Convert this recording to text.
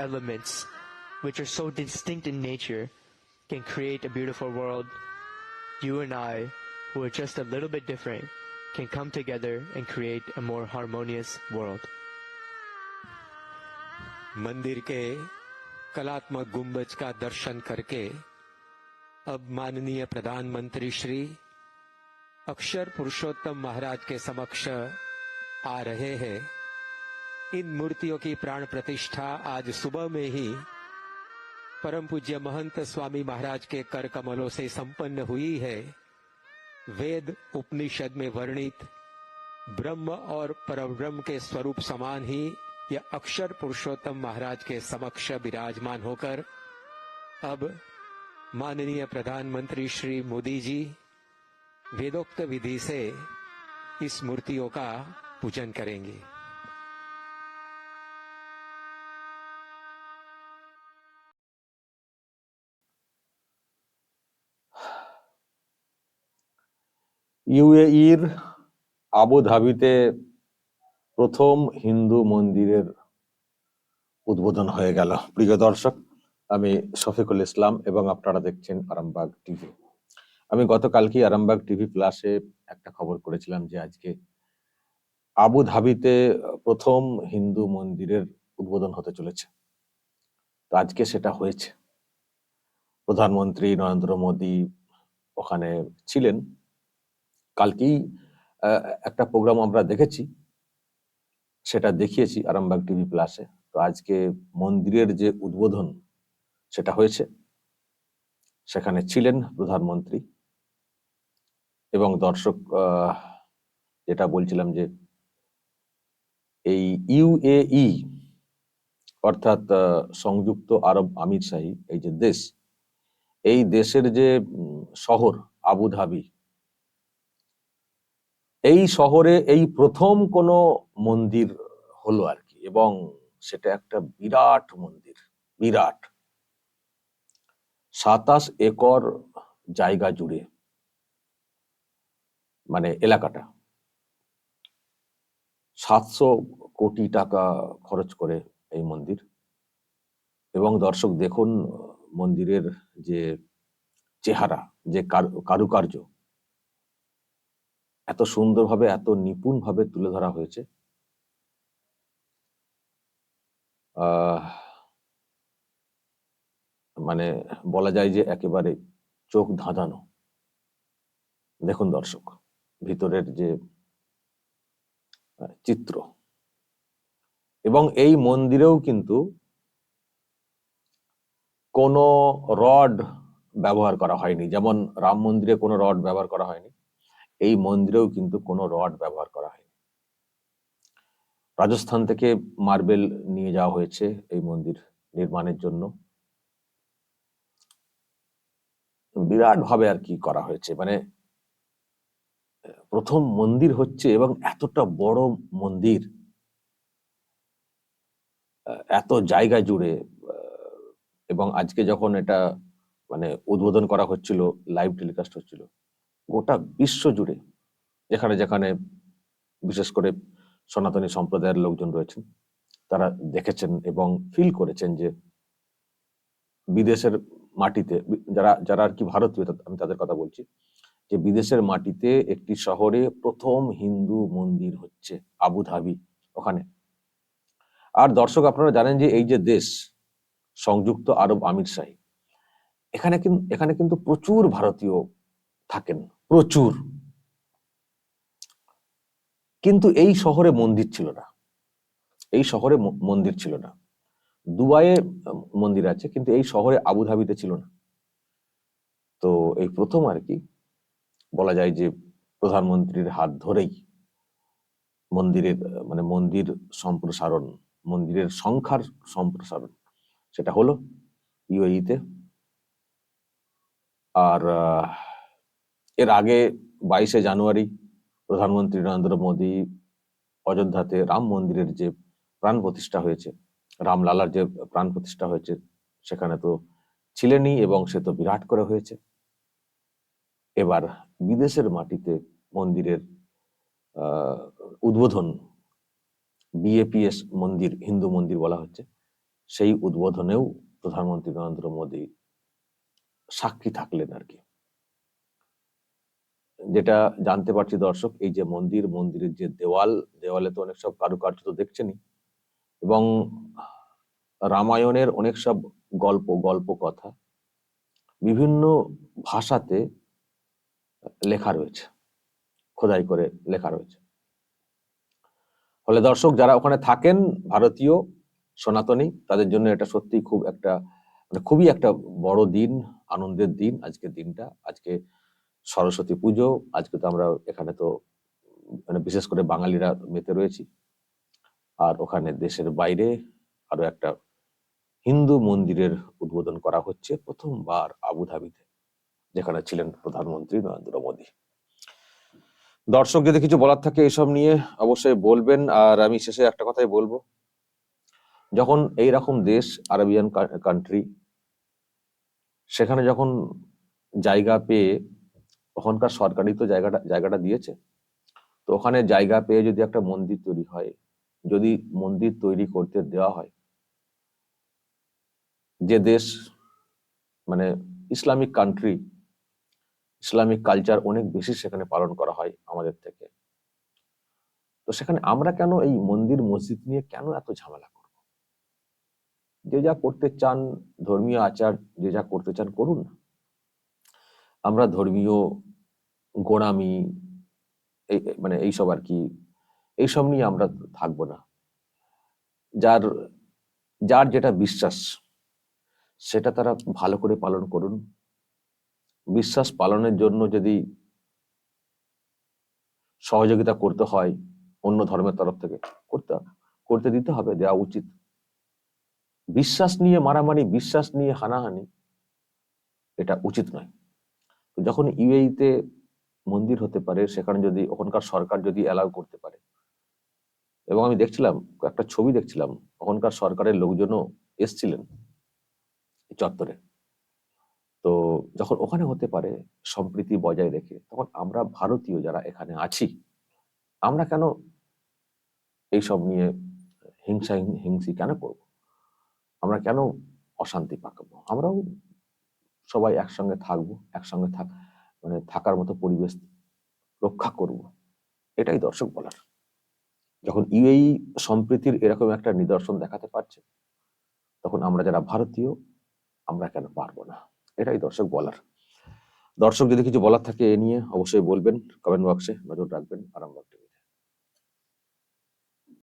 elements, which are so distinct in nature, can create a beautiful world, you and I, who are just a little bit different, can come together and create a more harmonious world. मंदिर के कलात्मक गुंबज का दर्शन करके अब माननीय प्रधानमंत्री श्री अक्षर पुरुषोत्तम महाराज के समक्ष आ रहे हैं इन मूर्तियों की प्राण प्रतिष्ठा आज सुबह में ही परम पूज्य महंत स्वामी महाराज के कर कमलों से संपन्न हुई है। वेद उपनिषद में वर्णित, ब्रह्म और परब्रह्म के स्वरूप समान ही यह अक्षर पुरुषोत्तम महाराज के समक्ष विराजमान होकर अब माननीय प्रधानमंत्री श्री मोदी जी वेदोक्त विधि से इस मूर्तियों का पूजन करेंगे। ইউএইর আবুধাবিতে প্রথম হিন্দু মন্দিরের উদ্বোধন হয়ে গেল। প্রিয় দর্শক, আমি শফিকুল ইসলাম এবং আপনারা দেখছেন আরামবাগ টিভি। আমি গতকালকে আরামবাগ টিভি প্লাসে একটা খবর করেছিলাম যে আজকে আবুধাবিতে প্রথম হিন্দু মন্দিরের উদ্বোধন হতে চলেছে। তো আজকে সেটা হয়েছে। প্রধানমন্ত্রী নরেন্দ্র মোদী ওখানে ছিলেন। কালকেই একটা প্রোগ্রাম আমরা দেখেছি। সেটা দেখিয়েছি আরামবাগ টিভি প্লাসে তো আজকে মন্দিরের যে উদ্বোধন, সেটা হয়েছে। সেখানে ছিলেন প্রধানমন্ত্রী এবং দর্শক যেটা বলছিলাম যে এই ইউএই অর্থাৎ সংযুক্ত আরব আমিরশাহী এই যে দেশ, এই দেশের যে শহর আবুধাবি এই শহরে এই প্রথম কোনো মন্দির হলো আর কি, এবং সেটা একটা বিরাট মন্দির, বিরাট। সাতাশ একর জায়গা জুড়ে মানে এলাকাটা। সাতশো কোটি টাকা খরচ করে এই মন্দির, এবং দর্শক দেখুন মন্দিরের যে চেহারা, যে কারু- কারুকার্য এত সুন্দরভাবে, এত নিপুণভাবে তুলে ধরা হয়েছে। মানে বলা যায় যে একেবারে চোখ ধাঁধানো। দেখুন দর্শক, ভিতরের যে চিত্র। এবং এই মন্দিরেও কিন্তু কোনো রড ব্যবহার করা হয়নি। যেমন রাম মন্দিরে কোনো রড ব্যবহার করা হয়নি। এই মন্দিরেও কিন্তু কোনো রড ব্যবহার করা হয়নি। রাজস্থান থেকে মার্বেল নিয়ে যাওয়া হয়েছে এই মন্দির নির্মাণের জন্য। বিরাট ভাবে আর কি করা হয়েছে। মানে প্রথম মন্দির হচ্ছে এবং এতটা বড় মন্দির, এত জায়গা জুড়ে, এবং আজকে যখন এটা মানে উদ্বোধন করা হচ্ছিল লাইভ টেলিকাস্ট হচ্ছিল গোটা বিশ্ব জুড়ে, যেখানে যেখানে বিশেষ করে সনাতনী সম্প্রদায়ের লোকজন রয়েছেন, তারা দেখেছেন এবং ফিল করেছেন যে বিদেশের মাটিতে, যারা যারা আর কি ভারতীয় আমি তাদের কথা বলছি, যে বিদেশের মাটিতে একটি শহরে প্রথম হিন্দু মন্দির হচ্ছে আবুধাবি ওখানে। আর দর্শক আপনারা জানেন যে এই যে দেশ, সংযুক্ত আরব আমির শাহী, এখানে কিন্তু এখানে কিন্তু প্রচুর ভারতীয় থাকেন। প্রচুর। কিন্তু এই শহরে মন্দির ছিল না। এই শহরে মন্দির ছিল না। দুবাইয়ে মন্দির আছে, কিন্তু এই শহরে আবুধাবিতে ছিল না। তো এই প্রথম আর কি, বলা যায় যে প্রধানমন্ত্রীর হাত ধরেই মন্দিরের মানে মন্দির সম্প্রসারণ, মন্দিরের সংখ্যার সম্প্রসারণ, সেটা হলো ইউএইতে। আর এর আগে বাইশে জানুয়ারি প্রধানমন্ত্রী নরেন্দ্র মোদী অযোধ্যাতে রাম মন্দিরের যে প্রাণ প্রতিষ্ঠা হয়েছে, রামলালার যে প্রাণ প্রতিষ্ঠা হয়েছে, সেখানে তো ছিলেনই এবং সে তো বিরাট করে হয়েছে। এবার বিদেশের মাটিতে মন্দিরের উদ্বোধন বিএপিএস মন্দির, হিন্দু মন্দির বলা হচ্ছে, সেই উদ্বোধনেও প্রধানমন্ত্রী নরেন্দ্র মোদী সাক্ষী থাকলেন আর কি। যেটা জানতে পারছি দর্শক, এই যে মন্দির, মন্দিরের যে দেওয়াল, দেওয়ালে তো অনেক সব কারুকার্য তো দেখছেনই। এবং রামায়ণের অনেক সব গল্প গল্প কথা বিভিন্ন ভাষাতে লেখা রয়েছে, খোদাই করে লেখা রয়েছে। ফলে দর্শক যারা ওখানে থাকেন, ভারতীয়, সনাতনী, তাদের জন্য এটা সত্যি খুব একটা মানে খুবই একটা বড় দিন, আনন্দের দিন আজকের দিনটা। আজকে সরস্বতী পুজো, আজকে তো আমরা এখানে তো মানে বিশেষ করে বাঙালিরা মেতে রয়েছি। আর ওখানে দেশের বাইরে আরও একটা হিন্দু মন্দিরের উদ্বোধন করা হচ্ছে প্রথমবার আবুধাবিতে, যেখানে ছিলেন প্রধানমন্ত্রী নরেন্দ্র মোদী। দর্শক যদি কিছু বলার থাকে এসব নিয়ে অবশ্যই বলবেন। আর আমি শেষে একটা কথাই বলব, যখন এই রকম দেশ, আরবিয়ান কান্ট্রি সেখানে যখন জায়গা পেয়ে ওখানকার সরকারই তো জায়গাটা জায়গাটা দিয়েছে। তো ওখানে জায়গা পেয়ে যদি একটা মন্দির তৈরি হয়, যদি মন্দির তৈরি করতে দেওয়া হয়, যে দেশ মানে ইসলামিক কান্ট্রি ইসলামিক কালচার অনেক বেশি সেখানে পালন করা হয় আমাদের থেকে। তো সেখানে আমরা কেন এই মন্দির মসজিদ নিয়ে কেন এত ঝামেলা করব? যে যা করতে চান ধর্মীয় আচার, যে যা করতে চান করুন না। আমরা ধর্মীয় গোড়ামি মানে এইসব আর কি, এইসব নিয়ে আমরা থাকব না। যার যার যেটা বিশ্বাস, সেটা তারা ভালো করে পালন করুন। বিশ্বাস পালনের জন্য যদি সহযোগিতা করতে হয় অন্য ধর্মের তরফ থেকে, করতে করতে দিতে হবে, দেওয়া উচিত। বিশ্বাস নিয়ে মারামারি, বিশ্বাস নিয়ে হানাহানি, এটা উচিত নয়। যখন ইউএইতে মন্দির হতে পারে, সেখানে যদি, ওখানকার সরকার যদি অ্যালাউ করতে পারে। এবং আমি দেখছিলাম, একটা ছবি দেখছিলাম, ওখানকার সরকারের লোকজনও এসছিলেন চত্বরে। তো যখন ওখানে হতে পারে, সম্প্রীতি বজায় রেখে, তখন আমরা ভারতীয় যারা এখানে আছি, আমরা কেন এইসব নিয়ে হিংসা, হিংসি কেন করব? আমরা কেন অশান্তি পাকাবো? আমরাও সবাই একসঙ্গে থাকব, একসঙ্গে থাক মানে থাকার মতো পরিবেশ রক্ষা করব। এটাই দর্শক বলার। যখন ইউএই সম্প্রীতির এরকম একটা নিদর্শন দেখাতে পারছে, তখন আমরা যারা ভারতীয়, আমরা কেন পারব না? এটাই দর্শক বলার। দর্শক যদি কিছু বলার থাকে এ নিয়ে অবশ্যই বলবেন কমেন্ট বক্সে নজর রাখবেন, আরামবাগ টিভি